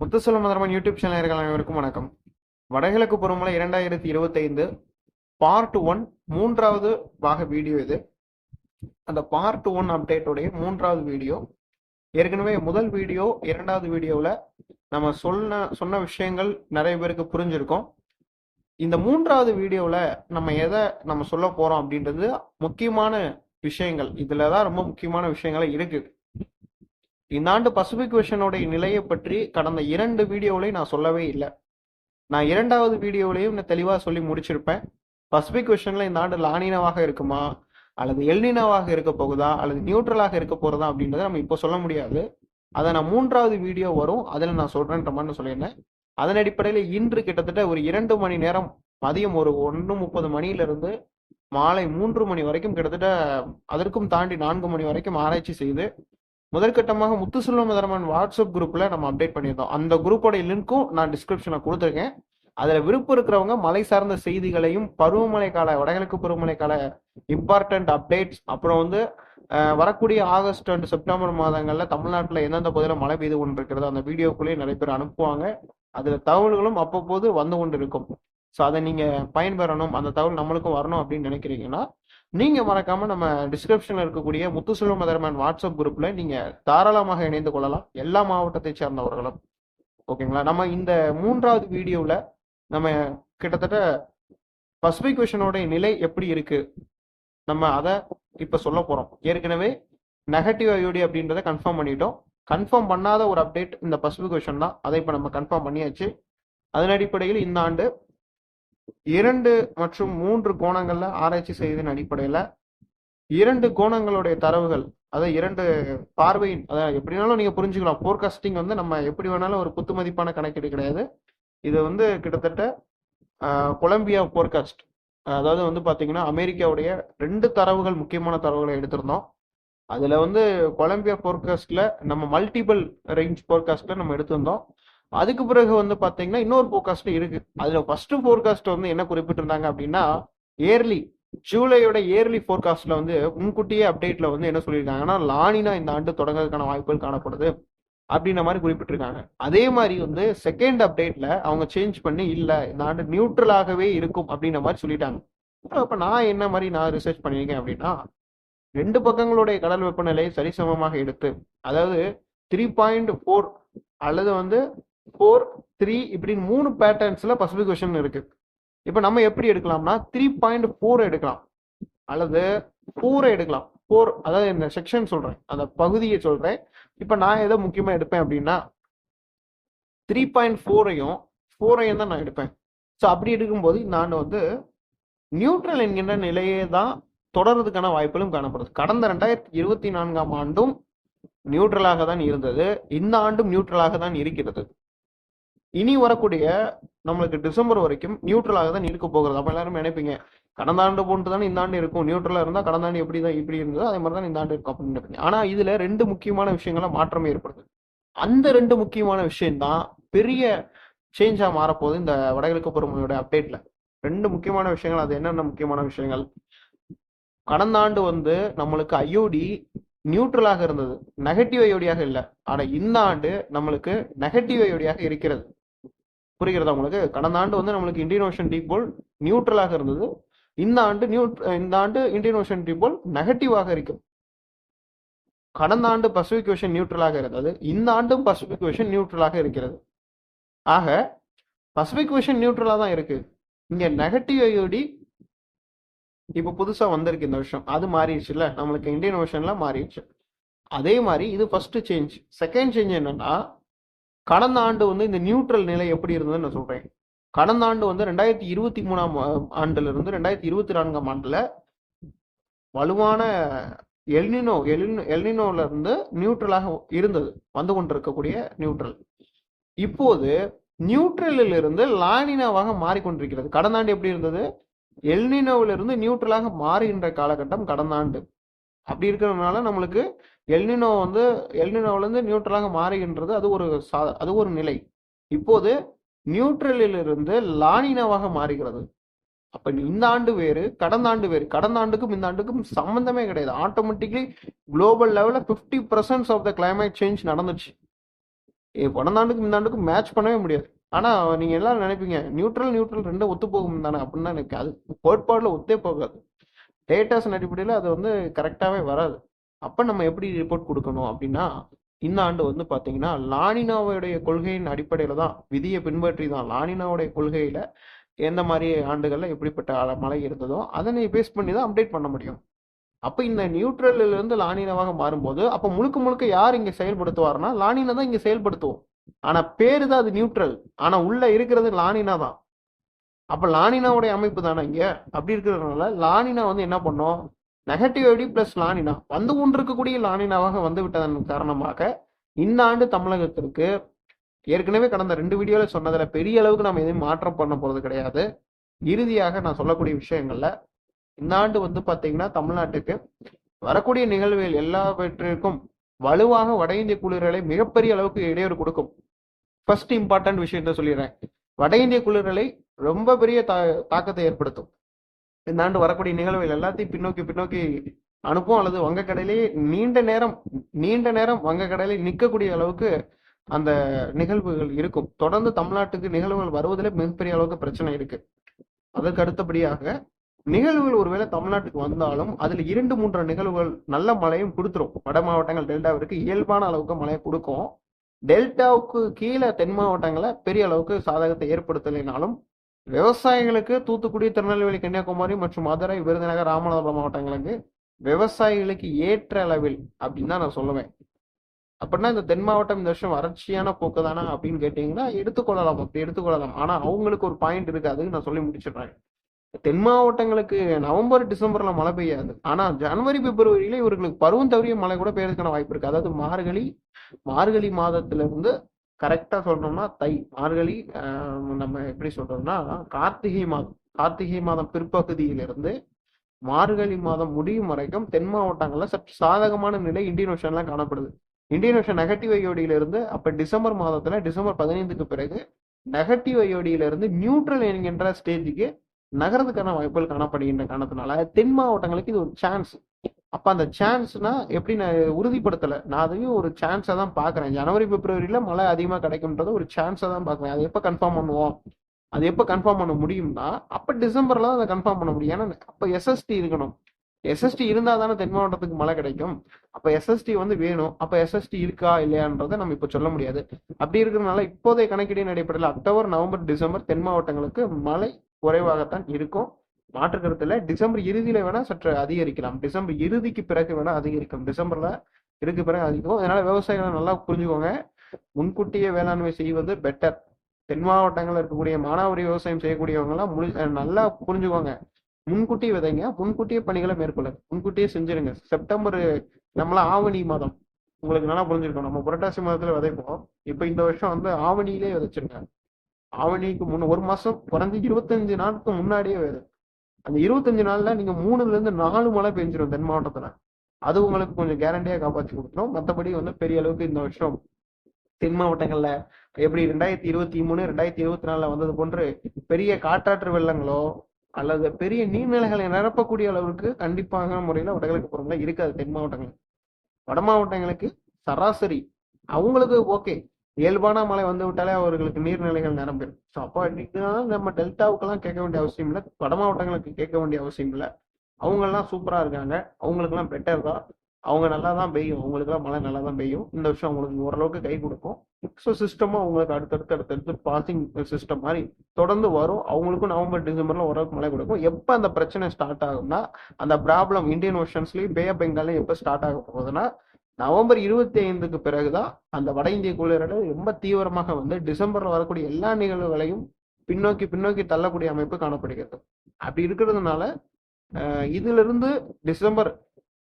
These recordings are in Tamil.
முத்துசெல்வம் மதரமன் யூடியூப் சேனல்கள் அனைவருக்கும் வணக்கம். வடகிழக்கு பருவமழை இரண்டாயிரத்தி இருபத்தைந்து பார்ட் ஒன் மூன்றாவது பாக வீடியோ இது. அந்த பார்ட் ஒன் அப்டேட்டோடைய மூன்றாவது வீடியோ. ஏற்கனவே முதல் வீடியோ இரண்டாவது வீடியோவில் நம்ம சொன்ன சொன்ன விஷயங்கள் நிறைய பேருக்கு புரிஞ்சிருக்கும். இந்த மூன்றாவது வீடியோவில் நம்ம எதை நம்ம சொல்ல போகிறோம் அப்படின்றது முக்கியமான விஷயங்கள். இதில் தான் ரொம்ப முக்கியமான விஷயங்களே இருக்குது இந்த ஆண்டு பசிபிக் விஷனுடைய நிலையை பற்றி கடந்த இரண்டு வீடியோவிலையும் நான் சொல்லவே இல்லை. நான் இரண்டாவது வீடியோவிலையும் நான் தெளிவாக சொல்லி முடிச்சிருப்பேன். பசிபிக் விஷனில் இந்த ஆண்டு லானினவாக இருக்குமா? அல்லது எல்னினாவாக இருக்க போகுதா? அல்லது நியூட்ரலாக இருக்க போகிறதா அப்படின்றத நம்ம இப்போ சொல்ல முடியாது. அதை நான் மூன்றாவது வீடியோ வரும். அதில் நான் சொல்கிறேன்ற மாதிரி சொல்லியிருந்தேன். அதன் அடிப்படையில் இன்று கிட்டத்தட்ட ஒரு இரண்டு மணி நேரம் மதியம் ஒரு ஒன்று முப்பது மணியிலிருந்து மாலை மூன்று மணி வரைக்கும் கிட்டத்தட்ட அதற்கும் தாண்டி நான்கு மணி வரைக்கும் ஆராய்ச்சி செய்து முதற்கட்டமாக முத்துசெல்வம் தரமன் வாட்ஸ்அப் குரூப்ல நம்ம அப்டேட் பண்ணியிருந்தோம். அந்த குரூப்போட லிங்க்கும் நான் டிஸ்கிரிப்ஷனை கொடுத்துருக்கேன். அதுல விருப்பம் இருக்கிறவங்க மலை சார்ந்த செய்திகளையும் பருவமழை கால வடகிழக்கு பருவமழை கால இம்பார்ட்டன்ட் அப்டேட்ஸ் அப்புறம் வந்து வரக்கூடிய ஆகஸ்ட் அண்ட் செப்டம்பர் மாதங்களில் தமிழ்நாட்டில் எந்தெந்த பகுதியில் மழை பெய்து கொண்டு இருக்கிறதோ அந்த வீடியோக்குள்ளேயே நிறைய பேர் அனுப்புவாங்க. அதில் தகவல்களும் அப்பப்போது வந்து கொண்டு இருக்கும் ஸோ அதை நீங்கள் பயன்பெறணும். அந்த தகவல் நம்மளுக்கும் வரணும் அப்படின்னு நினைக்கிறீங்கன்னா நீங்கள் மறக்காம நம்ம டிஸ்கிரிப்ஷனில் இருக்கக்கூடிய முத்துசெல்வம் மதர்மேன் வாட்ஸ்அப் குரூப்பில் நீங்கள் தாராளமாக இணைந்து கொள்ளலாம். எல்லா மாவட்டத்தை சேர்ந்தவர்களும். ஓகேங்களா? நம்ம இந்த மூன்றாவது வீடியோவில் நம்ம கிட்டத்தட்ட பசிபிக் நிலை எப்படி இருக்கு? நம்ம அதை இப்போ சொல்ல போகிறோம் ஏற்கனவே நெகட்டிவ் ஐயோடி அப்படின்றத கன்ஃபார்ம் பண்ணிட்டோம். கன்ஃபார்ம் பண்ணாத ஒரு அப்டேட் இந்த பசிபிக் தான். அதை இப்போ நம்ம கன்ஃபார்ம் பண்ணியாச்சு. அதன் அடிப்படையில் இந்த ஆண்டு இரண்டு மற்றும் மூன்று கோணங்கள்ல ஆராய்ச்சி செய்ததன் அடிப்படையில இரண்டு கோணங்களுடைய தரவுகள் அதாவது இரண்டு பார்வையின் அதாவது எப்படினாலும் நீங்க புரிஞ்சுக்கலாம். ஃபோர்காஸ்டிங் வந்து நம்ம எப்படி வேணாலும் ஒரு புத்து மதிப்பான கணக்கீடு கிடையாது. இது வந்து கிட்டத்தட்ட ஆஹ், கொலம்பியா போர்காஸ்ட் அதாவது வந்து பாத்தீங்கன்னா அமெரிக்காவுடைய ரெண்டு தரவுகள் முக்கியமான தரவுகளை எடுத்திருந்தோம். அதுல வந்து கொலம்பியா ஃபோர்காஸ்ட்ல நம்ம மல்டிபிள் ரேஞ்ச் ஃபோர்காஸ்ட்ல நம்ம எடுத்திருந்தோம். அதுக்கு பிறகு வந்து பார்த்தீங்கன்னா இன்னொரு ஃபோர்காஸ்ட் இருக்கு. அதுல ஃபர்ஸ்ட் ஃபோர்காஸ்ட் வந்து என்ன குறிப்பிட்டிருந்தாங்க அப்படின்னா இயர்லி ஜூலையோட இயர்லி ஃபோர்காஸ்ட்ல வந்து முன்கூட்டியே அப்டேட்ல வந்து என்ன சொல்லியிருக்காங்கன்னா லானினா இந்த ஆண்டு தொடங்குறதுக்கான வாய்ப்புகள் காணப்படுது அப்படின்ற மாதிரி குறிப்பிட்டிருக்காங்க. அதே மாதிரி வந்து செகண்ட் அப்டேட்ல அவங்க சேஞ்ச் பண்ணி இல்ல இந்த ஆண்டு நியூட்ரலாகவே இருக்கும் அப்படின்ற மாதிரி சொல்லிட்டாங்க. அப்ப நான் என்ன மாதிரி நான் ரிசர்ச் பண்ணியிருக்கேன் அப்படின்னா ரெண்டு பக்கங்களுடைய கடல் வெப்பநிலை சரிசமமாக எடுத்து அதாவது த்ரீ பாயிண்ட் ஃபோர் அல்லது வந்து ஃபோர் த்ரீ இப்படின்னு மூணு பேட்டர்ன்ஸில் பசிபிக் விஷன் இருக்கு. இப்போ நம்ம எப்படி எடுக்கலாம்னா த்ரீ பாயிண்ட் ஃபோர் எடுக்கலாம். அல்லது ஃபோரை எடுக்கலாம். ஃபோர் அதாவது இந்த செக்ஷன் சொல்கிறேன் அந்த பகுதியை சொல்கிறேன் இப்போ நான் எதை முக்கியமாக எடுப்பேன் அப்படின்னா த்ரீ பாயிண்ட் ஃபோரையும் ஃபோரையும் தான் நான் எடுப்பேன். ஸோ அப்படி எடுக்கும்போது நான் வந்து நியூட்ரல் என்கின்ற நிலையே தான் தொடர்றதுக்கான வாய்ப்புகளும் காணப்படுது. கடந்த ரெண்டாயிரத்தி இருபத்தி நான்காம் ஆண்டும் நியூட்ரலாக தான் இருந்தது. இந்த ஆண்டும் நியூட்ரலாக தான் இருக்கிறது. இனி வரக்கூடிய நம்மளுக்கு டிசம்பர் வரைக்கும் நியூட்ரலாக தான் இருக்க போகிறது. அப்ப எல்லாரும் நினைப்பீங்க கடந்த ஆண்டு போன்று தானே இந்த ஆண்டு இருக்கும். நியூட்ரலா இருந்தா கடந்த ஆண்டு எப்படி தான் இப்படி இருந்ததோ அதே மாதிரி தான் இந்த ஆண்டு இருக்கும் அப்படின்னு நினைப்பீங்க. ஆனா இதுல ரெண்டு முக்கியமான விஷயங்கள மாற்றம் ஏற்படுது. அந்த ரெண்டு முக்கியமான விஷயம்தான் பெரிய சேஞ்சா மாறப்போகுது இந்த வடகிழக்கு பருவமழையோட அப்டேட்ல ரெண்டு முக்கியமான விஷயங்கள் அது என்னென்ன முக்கியமான விஷயங்கள்? கடந்த ஆண்டு வந்து நம்மளுக்கு ஐஓடி நியூட்ரலாக இருந்தது. நெகட்டிவ் ஐயோடியாக இல்லை. ஆனா இந்த ஆண்டு நம்மளுக்கு நெகட்டிவ் ஐயோடியாக இருக்கிறது. புரிகிறதா உங்களுக்கு? கடந்த ஆண்டு வந்து நம்மளுக்கு இந்தியன் ஓஷன் டீபோல் நியூட்ரலாக இருந்தது. இந்த ஆண்டு நியூ இந்த ஆண்டு இந்தியன் ஓஷன் டீபோல் நெகட்டிவாக இருக்கும். கடந்த ஆண்டு பசிபிக் ஓஷன் நியூட்ரலாக இருந்தது. இந்த ஆண்டும் பசிபிக் ஓஷன் நியூட்ரலாக இருக்கிறது. ஆக பசிபிக் ஓஷன் நியூட்ரலாக தான் இருக்கு. இங்க நெகட்டிவ் ஐயோடி இப்போ புதுசா வந்திருக்கு இந்த வருஷம் அது மாறிடுச்சுல்ல? நம்மளுக்கு இந்தியன் ஓஷன்ல மாறிடுச்சு. அதே மாதிரி இது ஃபர்ஸ்ட் சேஞ்ச் செகண்ட் சேஞ்ச் என்னன்னா கடந்த ஆண்டு வந்து இந்த நியூட்ரல் நிலை எப்படி இருந்ததுன்னு நான் சொல்றேன். கடந்த ஆண்டு வந்து ரெண்டாயிரத்தி இருபத்தி மூணாம் ஆண்டுல இருந்து ரெண்டாயிரத்தி இருபத்தி நான்காம் ஆண்டுல வலுவான எல்னினோ எல்னினோ எல்னினோல இருந்து நியூட்ரலாக இருந்தது. வந்து கொண்டிருக்கக்கூடிய நியூட்ரல் இப்போது நியூட்ரலில் இருந்து லானினாவாக மாறிக்கொண்டிருக்கிறது. கடந்த ஆண்டு எப்படி இருந்தது? எல்னினோவிலிருந்து நியூட்ரலாக மாறுகின்ற காலகட்டம் கடந்த ஆண்டு. அப்படி இருக்கிறதுனால நம்மளுக்கு எல்னினோ வந்து எல்னினோவிலேருந்து நியூட்ரலாக மாறுகின்றது. அது ஒரு சா- அது ஒரு நிலை. இப்போது நியூட்ரலில் இருந்து லானினாவாக மாறுகிறது. அப்ப இந்த ஆண்டு வேறு கடந்த ஆண்டு வேறு. கடந்த ஆண்டுக்கும் இந்த ஆண்டுக்கும் சம்பந்தமே கிடையாது. ஆட்டோமேட்டிக்லி குளோபல் லெவலில் fifty percent of the climate change நடந்துச்சு. ஏ, கடந்த ஆண்டுக்கும் இந்த ஆண்டுக்கும் மேட்ச் பண்ணவே முடியாது. ஆனா நீங்க எல்லாரும் நினைப்பீங்க நியூட்ரல் நியூட்ரல் ரெண்டும் ஒத்து போகும் தானே அப்படின்னு எனக்கு அது கோட்பாடுல ஒத்தே போகாது. டேட்டாஸ் அடிப்படையில் அது வந்து கரெக்டாகவே வராது. அப்போ நம்ம எப்படி ரிப்போர்ட் கொடுக்கணும் அப்படின்னா இந்த ஆண்டு வந்து பார்த்தீங்கன்னா லானினாவுடைய கொள்கையின் அடிப்படையில் தான் விதியை பின்பற்றி தான் லானினாவுடைய கொள்கையில் எந்த மாதிரி ஆண்டுகளில் எப்படிப்பட்ட மழை இருந்ததோ அதனை பேஸ் பண்ணி தான் அப்டேட் பண்ண முடியும். அப்போ இந்த நியூட்ரல்ல இருந்து லானினாவாக மாறும்போது அப்போ முழுக்க முழுக்க யார் இங்கே செயல்படுத்துவார்னா லானினா தான் இங்கே செயல்படுத்துவோம். ஆனால் பேரு தான் அது நியூட்ரல் ஆனால் உள்ள இருக்கிறது லானினா தான். அப்போ லானினாவுடைய அமைப்பு தானே இங்கே? அப்படி இருக்கிறதுனால லானினா வந்து என்ன பண்ணும்? நெகட்டிவ் ஐடி பிளஸ் லானினா வந்து கொண்டிருக்கக்கூடிய லானினாவாக வந்து விட்டதன் காரணமாக இந்த ஆண்டு தமிழகத்திற்கு ஏற்கனவே கடந்த ரெண்டு வீடியோவில் சொன்னதில் பெரிய அளவுக்கு நம்ம எதுவும் மாற்றம் பண்ண போகிறது கிடையாது. இறுதியாக நான் சொல்லக்கூடிய விஷயங்கள்ல இந்த ஆண்டு வந்து பார்த்தீங்கன்னா தமிழ்நாட்டுக்கு வரக்கூடிய நிகழ்வுகள் எல்லாவற்றிற்கும் வலுவாக வட இந்திய குளிரலை மிகப்பெரிய அளவுக்கு இடையூறு கொடுக்கும். ஃபர்ஸ்ட் இம்பார்ட்டன்ட் விஷயத்த சொல்லிடுறேன். வட இந்திய குளிரலை ரொம்ப பெரிய தா தாக்கத்தை ஏற்படுத்தும். இந்த ஆண்டு வரக்கூடிய நிகழ்வுகள் எல்லாத்தையும் பின்னோக்கி பின்னோக்கி அனுப்பும் அல்லது வங்கக்கடலையே நீண்ட நேரம் நீண்ட நேரம் வங்கக்கடலை நிற்கக்கூடிய அளவுக்கு அந்த நிகழ்வுகள் இருக்கும். தொடர்ந்து தமிழ்நாட்டுக்கு நிகழ்வுகள் வருவதில் மிகப்பெரிய அளவுக்கு பிரச்சனை இருக்கு. அதற்கு அடுத்தபடியாக நிகழ்வுகள் ஒருவேளை தமிழ்நாட்டுக்கு வந்தாலும் அதுல இரண்டு மூன்று நிகழ்வுகள் நல்ல மழையும் கொடுத்துரும். வட மாவட்டங்கள் டெல்டாவிற்கு இயல்பான அளவுக்கு மழையை கொடுக்கும். டெல்டாவுக்கு கீழே தென் மாவட்டங்களை பெரிய அளவுக்கு சாதகத்தை ஏற்படுத்தலைனாலும் விவசாயிகளுக்கு தூத்துக்குடி திருநெல்வேலி கன்னியாகுமரி மற்றும் மதுரை விருதுநகர் ராமநாதபுரம் மாவட்டங்களுக்கு விவசாயிகளுக்கு ஏற்ற அளவில் அப்படின்னு தான் நான் சொல்லுவேன். அப்படின்னா இந்த தென் மாவட்டம் இந்த வருஷம் வறட்சியான போக்கு தானா அப்படின்னு கேட்டீங்கன்னா எடுத்துக்கொள்ளலாம் அப்படி எடுத்துக்கொள்ளலாம் ஆனா அவங்களுக்கு ஒரு பாயிண்ட் இருக்கு அதுக்கு நான் சொல்லி முடிச்சிடுறேன். தென் மாவட்டங்களுக்கு நவம்பர் டிசம்பர்ல மழை பெய்யாது. ஆனா ஜனவரி பிப்ரவரியில இவர்களுக்கு பருவம் தவறிய மழை கூட பெய்யறதுக்கான வாய்ப்பு இருக்கு. அதாவது மார்கழி மார்கழி மாதத்துல இருந்து கரெக்டா சொல்றோம்னா தை மார்கழி நம்ம எப்படி சொல்றோம்னா கார்த்திகை மாதம் கார்த்திகை மாதம் பிற்பகுதியிலிருந்து மார்கழி மாதம் முடியும் வரைக்கும் தென் மாவட்டங்கள்ல சற்று சாதகமான நிலை இந்தியன் ஓஷன்லாம் காணப்படுது. இந்தியன் ஓஷன் நெகட்டிவ் ஐயோடியிலிருந்து அப்ப டிசம்பர் மாதத்துல டிசம்பர் பதினைந்துக்கு பிறகு நெகட்டிவ் ஐயோடியிலிருந்து நியூட்ரல் என்கின்ற ஸ்டேஜுக்கு நகரத்துக்கான வாய்ப்புகள் காணப்படுகின்ற காரணத்தினால தென் மாவட்டங்களுக்கு இது ஒரு சான்ஸ் அப்ப அந்த சான்ஸ்னா எப்படி நான் உறுதிப்படுத்தல? நான் அதையும் ஒரு சான்ஸை தான் பாக்குறேன். ஜனவரி பிப்ரவரியில மழை அதிகமா கிடைக்கும்ன்றத ஒரு சான்ஸை தான் பாக்குறேன். அதை எப்ப கன்ஃபார்ம் பண்ணுவோம்? அது எப்ப கன்ஃபார்ம் பண்ண முடியும்னா அப்ப டிசம்பர்ல தான் அதை கன்ஃபார்ம் பண்ண முடியும். ஏன்னா அப்ப எஸ்எஸ்டி இருக்கணும். எஸ்எஸ்டி இருந்தா தானே தென் மாவட்டத்துக்கு மழை கிடைக்கும். அப்ப எஸ்எஸ்டி வந்து வேணும். அப்ப எஸ்எஸ்டி இருக்கா இல்லையான்றதை நம்ம இப்ப சொல்ல முடியாது. அப்படி இருக்கிறதுனால இப்போதைய கணக்கீடின் அடிப்படையில் அக்டோபர் நவம்பர் டிசம்பர் தென் மாவட்டங்களுக்கு மழை குறைவாகத்தான் இருக்கும். மாற்று கருத்துல டிசம்பர் இறுதியில வேணா சற்று அதிகரிக்கலாம். டிசம்பர் இறுதிக்கு பிறகு வேணா அதிகரிக்கும். டிசம்பர்ல இருக்கு பிறகு அதிகம் அதனால விவசாயிகளை நல்லா புரிஞ்சுக்கோங்க. முன்கூட்டியே வேளாண்மை செய்வது பெட்டர் தென் மாவட்டங்கள்ல இருக்கக்கூடிய மானாவாரி விவசாயம் செய்யக்கூடியவங்க எல்லாம் முழு நல்லா புரிஞ்சுக்கோங்க. முன்கூட்டியே விதைங்க முன்கூட்டியே பணிகளை மேற்கொள்ளுங்க. முன்கூட்டியே செஞ்சிருங்க. செப்டம்பர் நம்மளாம் ஆவணி மாதம். உங்களுக்கு நல்லா புரிஞ்சிருக்கோம். நம்ம புரட்டாசி மாதத்துல விதைப்போம். இப்ப இந்த வருஷம் வந்து ஆவணியிலே விதைச்சிருங்க ஆவணிக்கு முன்ன ஒரு மாசம் குறைஞ்சி இருபத்தஞ்சு நாளுக்கு முன்னாடியே விதை. அந்த இருபத்தஞ்சு நாள்ல நீங்க மூணுல இருந்து நாலு மழை பெஞ்சிரும் தென் மாவட்டத்துல. அது உங்களுக்கு கொஞ்சம் கேரண்டியா காப்பாற்றி கொடுத்துரும் மற்றபடி வந்து பெரிய அளவுக்கு இந்த வருஷம் தென் மாவட்டங்கள்ல எப்படி ரெண்டாயிரத்தி இருபத்தி மூணு ரெண்டாயிரத்தி இருபத்தி நாலுல வந்தது போன்று பெரிய காட்டாற்று வெள்ளங்களோ அல்லது பெரிய நீர்நிலைகளை நிரப்பக்கூடிய அளவுக்கு கண்டிப்பாக முறையில வடகிழக்கு புறங்கள இருக்காது தென் மாவட்டங்கள் வட மாவட்டங்களுக்கு சராசரி அவங்களுக்கு ஓகே இயல்பான மழை வந்து விட்டாலே அவர்களுக்கு நீர்நிலைகள் நிரம்பிடும் ஸோ அப்போ இதுதான் நம்ம டெல்டாவுக்கெல்லாம் கேட்க வேண்டிய அவசியம் இல்லை. வட மாவட்டங்களுக்கு கேட்க வேண்டிய அவசியம் இல்லை. அவங்கெல்லாம் சூப்பராக இருக்காங்க. அவங்களுக்குலாம் பெட்டர் தான். அவங்க நல்லா தான் பெய்யும். அவங்களுக்குலாம் மழை நல்லா தான் பெய்யும். இந்த வருஷம் அவங்களுக்கு ஓரளவுக்கு கை கொடுக்கும். ஸோ சிஸ்டமும் அவங்களுக்கு அடுத்தடுத்து அடுத்தடுத்து பாசிங் சிஸ்டம் மாதிரி தொடர்ந்து வரும். அவங்களுக்கும் நவம்பர் டிசம்பர்ல ஓரளவுக்கு மழை கொடுக்கும். எப்போ அந்த பிரச்சனை ஸ்டார்ட் ஆகும்னா அந்த ப்ராப்ளம் இந்தியன் ஓஷன்ஸ்லயும் பே ஆஃப் பெங்காலையும் எப்போ ஸ்டார்ட் ஆக போகுதுன்னா நவம்பர் இருபத்தி ஐந்துக்கு பிறகுதான் அந்த வட இந்திய குளிரலை ரொம்ப தீவிரமாக வந்து டிசம்பர்ல வரக்கூடிய எல்லா நிகழ்வுகளையும் பின்னோக்கி பின்னோக்கி தள்ளக்கூடிய அமைப்பு காணப்படுகிறது. அப்படி இருக்கிறதுனால இதுல இருந்து டிசம்பர்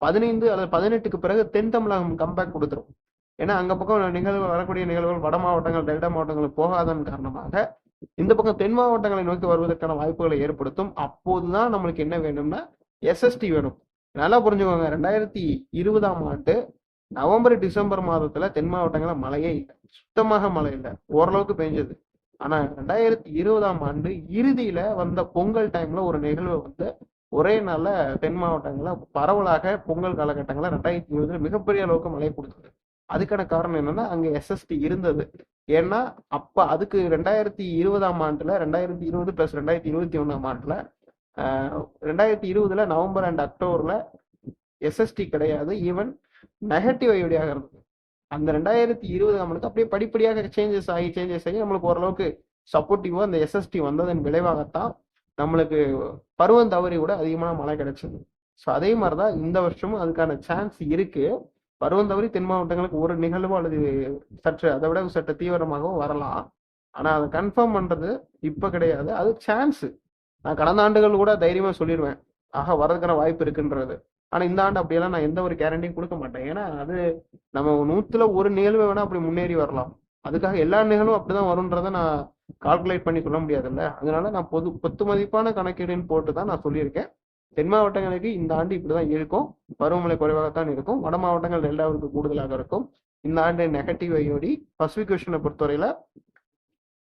பதினைந்து அல்லது பதினெட்டுக்கு பிறகு தென் தமிழகம் கம்பேக் கொடுத்துரும். ஏன்னா அங்க பக்கம் நிகழ்வு வரக்கூடிய நிகழ்வுகள் வட மாவட்டங்கள் டெல்டா மாவட்டங்களுக்கு போகாதன் காரணமாக இந்த பக்கம் தென் மாவட்டங்களை நோக்கி வருவதற்கான வாய்ப்புகளை ஏற்படுத்தும். அப்போதுதான் நம்மளுக்கு என்ன வேணும்னா எஸ்எஸ்டி வேணும். நல்லா புரிஞ்சுக்கோங்க. ரெண்டாயிரத்தி இருபதாம் ஆண்டு நவம்பர் டிசம்பர் மாதத்துல தென் மாவட்டங்கள மழையே இல்லை. சுத்தமாக மழை இல்லை. ஓரளவுக்கு பெஞ்சது. ஆனா ரெண்டாயிரத்தி இருபதாம் ஆண்டு இறுதியில வந்த பொங்கல் டைம்ல ஒரு நிகழ்வு வந்து ஒரே நாள்ல தென் மாவட்டங்கள்ல பரவலாக பொங்கல் காலகட்டங்களில் ரெண்டாயிரத்தி இருபதுல மிகப்பெரிய அளவுக்கு மழை கொடுத்தது அதுக்கான காரணம் என்னன்னா அங்க எஸ்எஸ்டி இருந்தது. ஏன்னா அப்ப அதுக்கு ரெண்டாயிரத்தி இருபதாம் ஆண்டுல ரெண்டாயிரத்தி இருபது பிளஸ் ரெண்டாயிரத்தி இருபத்தி ஒன்னாம் ஆண்டுல ரெண்டாயிரத்தி இருபதுல நவம்பர் அண்ட் அக்டோபர்ல எஸ்எஸ்டி கிடையாது. ஈவன் நெகட்டிவ் ஐடியாக இருந்தது அந்த ரெண்டாயிரத்தி இருபது நம்மளுக்கு அப்படியே படிப்படியாக சேஞ்சஸ் ஆகி சேஞ்சஸ் ஆகி நம்மளுக்கு ஓரளவுக்கு சப்போர்ட்டிவா அந்த எஸ்எஸ்டி வந்ததன் விளைவாகத்தான் நம்மளுக்கு பருவம் தவறி கூட அதிகமான மழை கிடைச்சது. ஸோ அதே மாதிரி தான் இந்த வருஷமும் அதுக்கான சான்ஸ் இருக்கு. பருவம் தவறி தென் மாவட்டங்களுக்கு ஒரு நிகழ்வோ அல்லது சற்று அதை விட சற்று தீவிரமாகவும் வரலாம். ஆனா அதை கன்ஃபார்ம் பண்றது இப்ப கிடையாது. அது சான்ஸ் நான் கடந்த ஆண்டுகள் கூட தைரியமா சொல்லிடுவேன் ஆக வரதுக்கான வாய்ப்பு இருக்குன்றது. ஆனா இந்த ஆண்டு அப்படியெல்லாம் நான் எந்த ஒரு கேரண்டியும் கொடுக்க மாட்டேன். ஏன்னா அது நம்ம நூத்துல ஒரு நிகழ்வு வேணா அப்படி முன்னேறி வரலாம். அதுக்காக எல்லா நிகழ்வும் அப்படிதான் வரும்ன்றத நான் கால்குலேட் பண்ணி சொல்ல முடியாதுல்ல. அதனால நான் பொது பொத்து மதிப்பான கணக்கீடுன்னு போட்டு தான் நான் சொல்லியிருக்கேன். தென் மாவட்டங்களுக்கு இந்த ஆண்டு இப்படிதான் இருக்கும். பருவமழை குறைவாகத்தான் இருக்கும். வட மாவட்டங்கள் ரெண்டாவது கூடுதலாக இருக்கும். இந்த ஆண்டு நெகட்டிவ் ஐயோடி பசிபிக் ஓஷனை பொறுத்தவரையில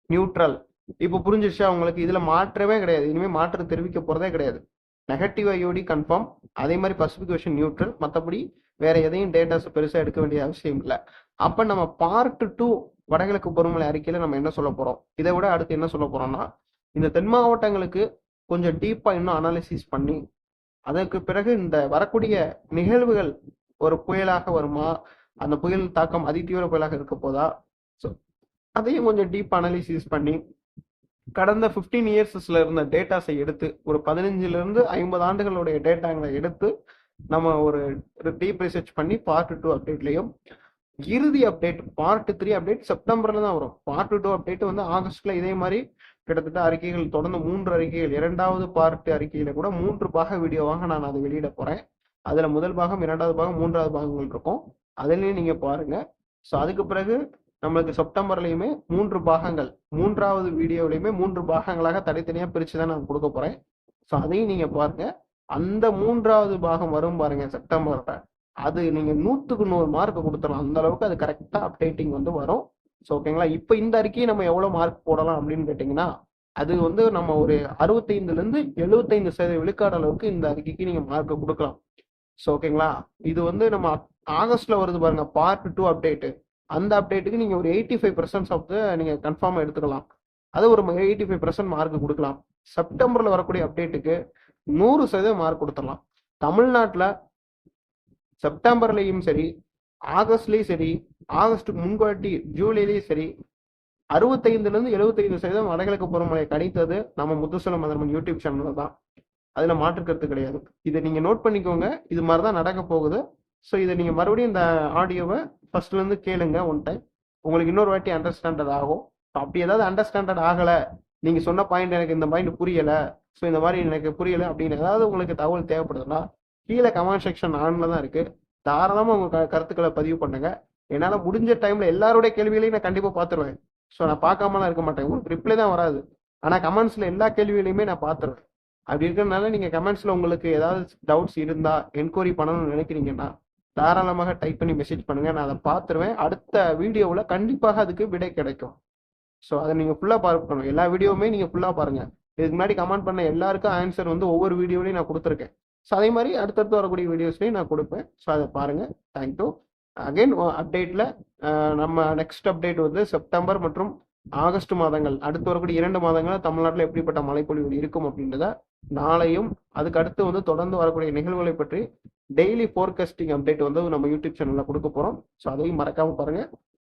நியூட்ரல் இப்போ புரிஞ்சிருச்சா? உங்களுக்கு இதுல மாற்றமே கிடையாது. இனிமே மாற்றம் தெரிவிக்க போறதே கிடையாது. நெகட்டிவ் ஐயோடி கன்ஃபார்ம் அதே மாதிரி பசிபிகேஷன் நியூட்ரல் மற்றபடி வேற எதையும் டேட்டாஸ் பெருசாக எடுக்க வேண்டிய அவசியம் இல்லை. அப்போ நம்ம பார்ட் டூ வடகிழக்கு பருவமழை அறிக்கையில் நம்ம என்ன சொல்ல போகிறோம் இதை விட அடுத்து என்ன சொல்ல போகிறோம்னா இந்த தென் மாவட்டங்களுக்கு கொஞ்சம் டீப்பாக இன்னும் அனாலிசிஸ் பண்ணி அதற்கு பிறகு இந்த வரக்கூடிய நிகழ்வுகள் ஒரு புயலாக வருமா அந்த புயல் தாக்கம் அதிதீவிர புயலாக இருக்க போதா ஸோ அதையும் கொஞ்சம் டீப் அனாலிசிஸ் பண்ணி கடந்த 15 இயர்ஸ்ல இருந்த டேட்டாஸை எடுத்து ஒரு பதினஞ்சுல இருந்து ஐம்பது ஆண்டுகளுடைய டேட்டாங்களை எடுத்து நம்ம ஒரு டீப் ரிசர்ச் பண்ணி பார்ட் டூ அப்டேட்லையும் இறுதி அப்டேட் பார்ட் த்ரீ அப்டேட் செப்டம்பர்ல தான் வரும். பார்ட் டூ அப்டேட் வந்து ஆகஸ்ட்ல இதே மாதிரி கிட்டத்தட்ட அறிக்கைகள் தொடர்ந்து மூன்று அறிக்கைகள் இரண்டாவது பார்ட் அறிக்கையில கூட மூன்று பாக வீடியோவாக நான் அதை வெளியிட போறேன். அதுல முதல் பாகம் இரண்டாவது பாகம் மூன்றாவது பாகங்கள் இருக்கும். அதுலயும் நீங்க பாருங்க. ஸோ அதுக்கு பிறகு நம்மளுக்கு செப்டம்பர்லையுமே மூன்று பாகங்கள் மூன்றாவது வீடியோலையுமே மூன்று பாகங்களாக தனித்தனியாக பிரித்து தான் நான் கொடுக்க போகிறேன் ஸோ அதையும் நீங்கள் பாருங்க. அந்த மூன்றாவது பாகம் வரும் பாருங்க செப்டம்பர்ல. அது நீங்கள் நூற்றுக்கு நூறு மார்க் கொடுத்துடலாம் அந்த அளவுக்கு அது கரெக்டாக அப்டேட்டிங் வந்து வரும். ஸோ ஓகேங்களா இப்போ இந்த அறிக்கையை நம்ம எவ்வளோ மார்க் போடலாம் அப்படின்னு கேட்டிங்கன்னா அது வந்து நம்ம ஒரு அறுபத்தைந்துலேருந்து எழுபத்தைந்து சதவீத விழுக்காடு அளவுக்கு இந்த அறிக்கைக்கு நீங்கள் மார்க்கை கொடுக்கலாம். ஸோ ஓகேங்களா இது வந்து நம்ம ஆகஸ்ட்ல வருது பாருங்க பார்ட் டூ அப்டேட்டு அந்த அப்டேட்டுக்கு நீங்கள் ஒரு eighty five percent of the நீங்கள் கன்ஃபார்மாக எடுத்துக்கலாம். அது ஒரு எயிட்டி ஃபைவ் பர்சன்ட் மார்க் கொடுக்கலாம். செப்டம்பரில் வரக்கூடிய அப்டேட்டுக்கு நூறு சதவீதம் மார்க் கொடுத்துடலாம். தமிழ்நாட்டில் செப்டம்பர்லேயும் சரி ஆகஸ்ட்லேயும் சரி ஆகஸ்ட்டுக்கு முன்கூட்டி ஜூலைலேயும் சரி அறுபத்தைந்துலேருந்து எழுபத்தைந்து சதவீதம் வடகிழக்கு பருவமழை கணித்தது நம்ம முத்துசலம் மதர்மன் யூடியூப் சேனலில் தான். அதில் மாற்று கருத்து கிடையாது. இதை நீங்கள் நோட் பண்ணிக்கோங்க. இது மாதிரி தான் நடக்க போகுது. ஸோ இதை நீங்கள் மறுபடியும் இந்த ஆடியோவை ஃபர்ஸ்ட்லேருந்து கேளுங்க ஒன் டைம் உங்களுக்கு இன்னொரு வாட்டி அண்டர்ஸ்டாண்டட் ஆகும். அப்படி ஏதாவது அண்டர்ஸ்டாண்டட் ஆகலை. நீங்கள் சொன்ன பாயிண்ட் எனக்கு இந்த பாயிண்ட் புரியலை. ஸோ இந்த மாதிரி எனக்கு புரியலை அப்படின்னு ஏதாவது உங்களுக்கு தகவல் தேவைப்படுதுன்னா கீழே கமெண்ட் செக்ஷன் ஆன்ல தான் இருக்குது தாராளமாக உங்கள் க- கருத்துக்களை பதிவு பண்ணுங்க. என்னால் முடிஞ்ச டைமில் எல்லாருடைய கேள்விகளையும் நான் கண்டிப்பாக பார்த்துருவேன். ஸோ நான் பார்க்காமலாம் இருக்க மாட்டேன். உங்களுக்கு ரிப்ளை தான் வராது. ஆனால் கமெண்ட்ஸில் எல்லா கேள்விகளையுமே நான் பார்த்துருவேன். அப்படி இருக்கிறதுனால நீங்கள் கமெண்ட்ஸில் உங்களுக்கு ஏதாவது டவுட்ஸ் இருந்தால் என்கொயரி பண்ணணும்னு நினைக்கிறீங்கன்னா தாராளமாக டைப் பண்ணி மெசேஜ் பண்ணுங்க. நான் அதை பார்த்துருவேன். அடுத்த வீடியோவில் கண்டிப்பாக அதுக்கு விடை கிடைக்கும். ஸோ அதை நீங்கள் ஃபுல்லாக பார்க்கணும் எல்லா வீடியோவுமே நீங்கள் ஃபுல்லாக பாருங்கள் இதுக்கு முன்னாடி கமெண்ட் பண்ண எல்லாருக்கும் ஆன்சர் வந்து ஒவ்வொரு வீடியோலையும் நான் கொடுத்துருக்கேன். ஸோ அதே மாதிரி அடுத்தடுத்து வரக்கூடிய வீடியோஸ்லையும் நான் கொடுப்பேன். ஸோ அதை பாருங்கள் தேங்க்யூ அகைன் அப்டேட்டில் நம்ம நெக்ஸ்ட் அப்டேட் வந்து செப்டம்பர் மற்றும் ஆகஸ்ட் மாதங்கள். அடுத்து வரக்கூடிய இரண்டு மாதங்கள் தமிழ்நாட்டில் எப்படிப்பட்ட மழைப்பொழிவு இருக்கும் அப்படின்றத நாளையும் அதுக்கு அடுத்து வந்து தொடர்ந்து வரக்கூடிய நிகழ்வுகளை பற்றி டெய்லி ஃபோர்காஸ்டிங் அப்டேட் வந்து நம்ம யூடியூப் சேனல்ல கொடுக்க போறோம். ஸோ அதையும் மறக்காம பாருங்க.